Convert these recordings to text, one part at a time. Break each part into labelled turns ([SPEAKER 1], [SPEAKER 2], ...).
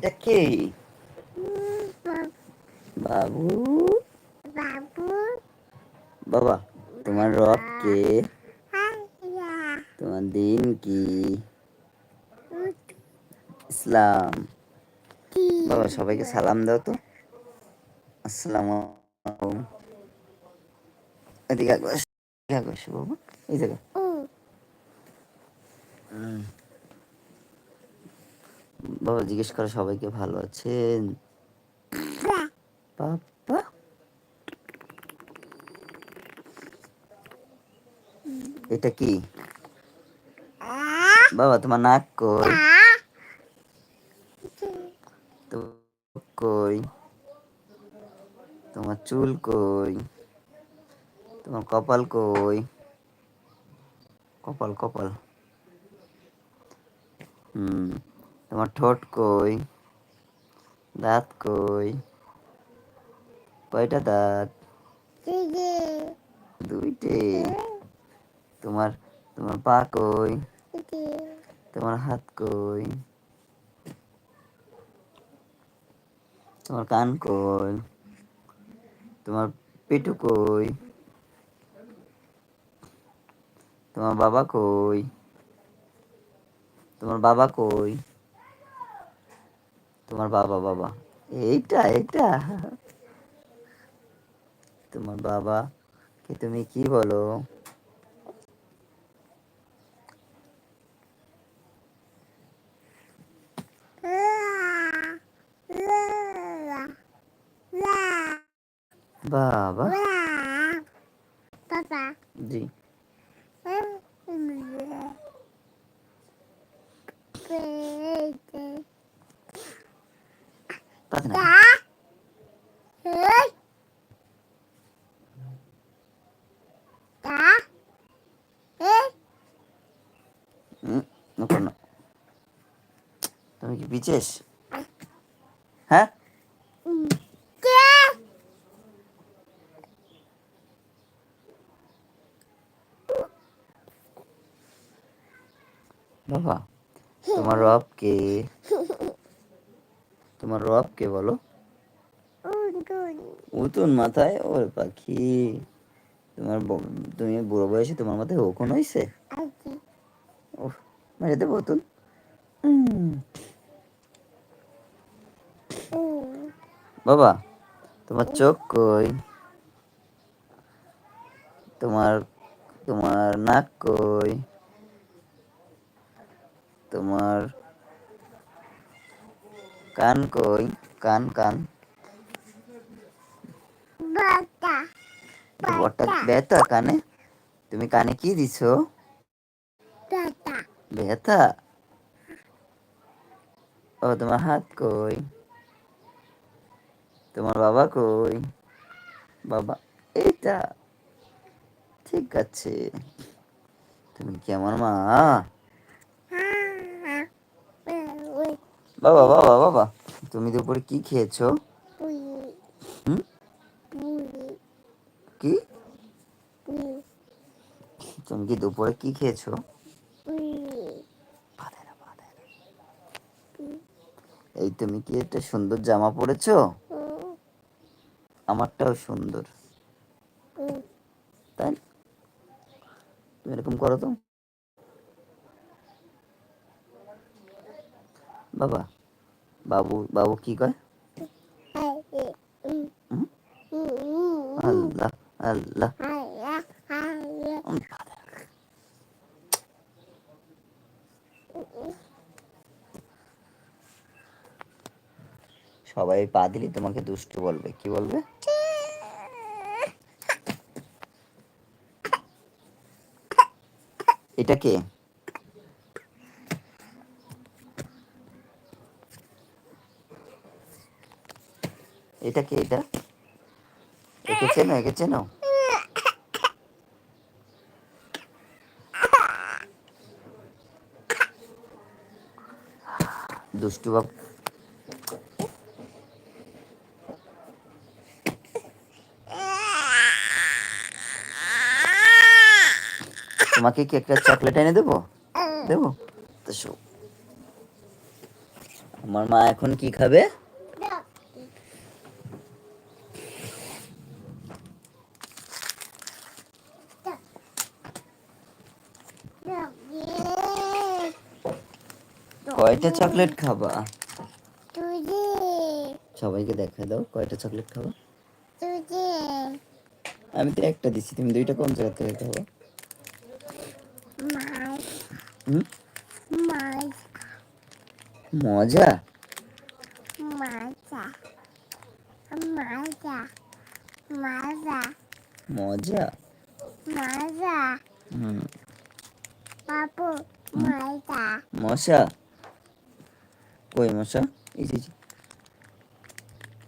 [SPEAKER 1] এটা কে বাবু।
[SPEAKER 2] বাবু।
[SPEAKER 1] বাবা তোমার রব কে? তোমার দিন কি? ইসলাম। বাবা সবাইকে সালাম দাও তো। আসসালাম এদিকে বাবা। এই জায়গা। বাবা জিজ্ঞেস করো সবাইকে ভালো আছেন? পাপা এটা কি? বাবা, তোমার নাক কই? কই? তোমার চুল কই? তোমার কপাল কই? কপাল কপাল। হুম। তোমার ঠোঁট কই? দাঁত কই? কয়টা দাঁত? দুইটে। তোমার তোমার পা কই? তোমার হাত কই? তোমার কান কই? তোমার পেটু কই? তোমার বাবা কই? তোমার বাবা কই? তোমার বাবা বাবা। এইটা এইটা। তোমার বাবা কে তুমি কি বলো?
[SPEAKER 2] লা লা
[SPEAKER 1] বাবা
[SPEAKER 2] লা পাপা
[SPEAKER 1] জি পাতে না হুম, নুকো না। তুমি কি বিচেস হ্যাঁ বাবা তোমার রব কে তোমার রব কে বলো? উতুন মাথায়, ওর পাখি। তোমার তুমি বুড়ো বয়সে তোমার মাথায় ওখন হয়েছে ওহ, মেরে দেবো উতুন। বাবা, তোমার চোখ কই? তোমার তোমার নাক কই? তোমার কান কই কান কান। বটটা ব্যথা কানে? তুমি কানে কি দিছো? ব্যথা? ও তোমার হাত কই? তোমার বাবা কই? বাবা এইটা। ঠিক আছে। তুমি কি আমার মা? বাবা বাবা বাবা তুমি দুপুরে কি খেয়েছো? কি? তুমি কি দুপুরে কি খেয়েছো। এই তুমি কি একটা সুন্দর জামা পরেছো? আমারটাও সুন্দর। তাই তুমি এরকম করো তো। বাবা, বাবু বাবু কি কয়? আল্লাহ আল্লাহ। সবাই পা দিলে তোমাকে দুষ্টু বলবে, কি বলবে? এটা কে? এটা কি এটা? একে চেনো একে চেনো। দুষ্টু বাবু। তোমাকে কি একটা চকলেট এনে দেবো? দেবো? তো আমার মা এখন কি খাবে? কয়টা চকলেট খাবা? সবাইকে দেখা দাও কয়টা চকলেট খাবা? আমি তো একটা দিচ্ছি তুমি দুইটা কোন জায়গা থেকে খাবা? মজা?
[SPEAKER 2] মাজা। মাজা। মাজা।
[SPEAKER 1] মজা?
[SPEAKER 2] মাজা।
[SPEAKER 1] হুম।
[SPEAKER 2] বাবু মাজা।
[SPEAKER 1] মশা? কই মশা এই যে।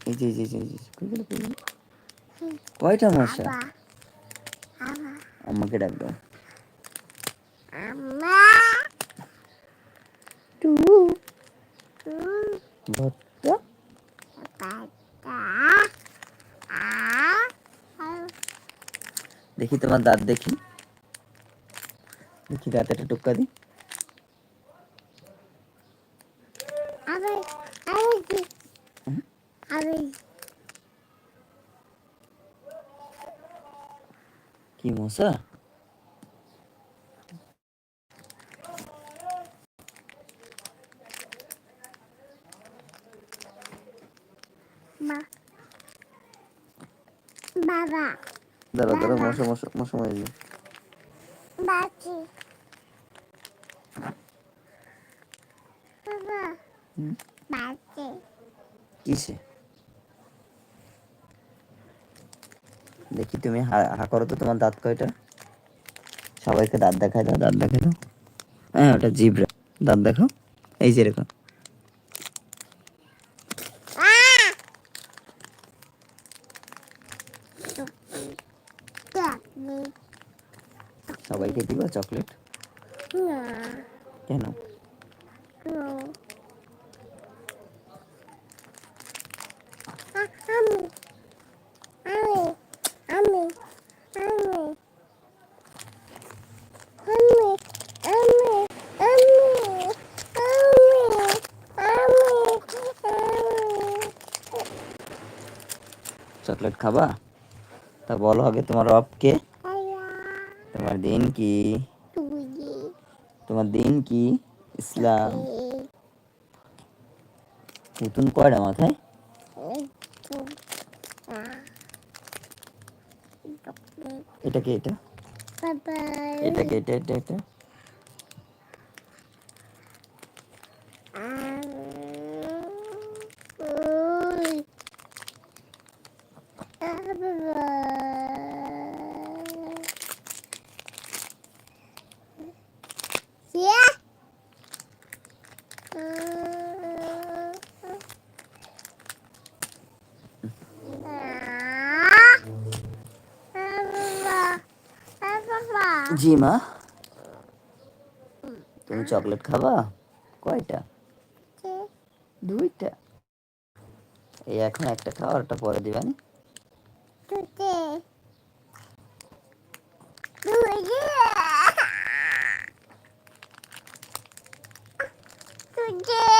[SPEAKER 1] এই যে এই যে এই যে, কই গেল, কই গেল? কয়টা মশা? আমাকে ডাক দাও। দেখি তোমার দাঁত দেখি। দেখি দাঁত একটা টুক্কা দি
[SPEAKER 2] আবে আবে কি? আবে
[SPEAKER 1] কি মশা?
[SPEAKER 2] মা। বাবা।
[SPEAKER 1] দাঁড়া দাঁড়া মশা মশা মশা মারি।
[SPEAKER 2] বাকি বাবা
[SPEAKER 1] হুম,
[SPEAKER 2] বাকি
[SPEAKER 1] কিসে? দেখি তুমি হা করো তো তোমার দাঁত কয়টা? সবাইকে দাঁত দেখায় দাও দাঁত দেখায় দাও। হ্যাঁ ওটা জিব্রা। দাঁত দেখাও। এই যে এরকম। সবাইকে দিবা চকলেট? কেন? চকলেট খাবা? তা বলো আগে তোমার রব কে
[SPEAKER 2] আয়া
[SPEAKER 1] তোমার দিন কি?
[SPEAKER 2] তুই
[SPEAKER 1] তোমার দিন কি? ইসলাম।
[SPEAKER 2] এই
[SPEAKER 1] নতুন কয়টা মাথায়?
[SPEAKER 2] একটু আ
[SPEAKER 1] এটা কি এটা?
[SPEAKER 2] বাবা
[SPEAKER 1] এটা কি এটা এটা এটা? জি, মা। তুমি চকলেট খাবা? কয়টা? দুইটা। এই এখন একটা খাও আর একটা পরে দিবা
[SPEAKER 2] Good.